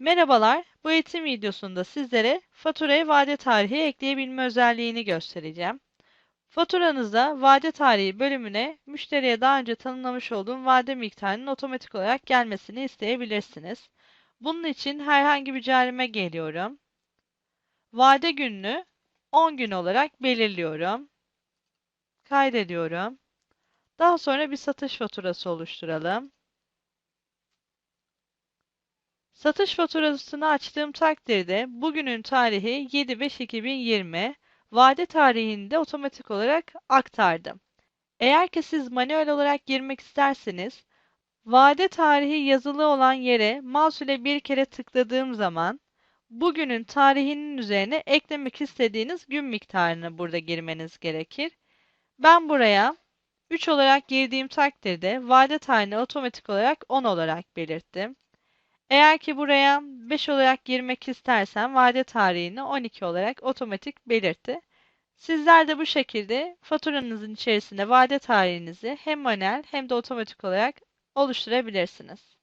Merhabalar, bu eğitim videosunda sizlere faturaya vade tarihi ekleyebilme özelliğini göstereceğim. Faturanızda vade tarihi bölümüne müşteriye daha önce tanımlamış olduğum vade miktarının otomatik olarak gelmesini isteyebilirsiniz. Bunun için herhangi bir carime geliyorum. Vade gününü 10 gün olarak belirliyorum. Kaydediyorum. Daha sonra bir satış faturası oluşturalım. Satış faturasını açtığım takdirde bugünün tarihi 7.5.2020, vade tarihini de otomatik olarak aktardım. Eğer ki siz manuel olarak girmek isterseniz, vade tarihi yazılı olan yere mouse bir kere tıkladığım zaman bugünün tarihinin üzerine eklemek istediğiniz gün miktarını burada girmeniz gerekir. Ben buraya 3 olarak girdiğim takdirde vade tarihini otomatik olarak 10 olarak belirttim. Eğer ki buraya 5 olarak girmek istersen vade tarihini 12 olarak otomatik belirtti. Sizler de bu şekilde faturanızın içerisinde vade tarihinizi hem manuel hem de otomatik olarak oluşturabilirsiniz.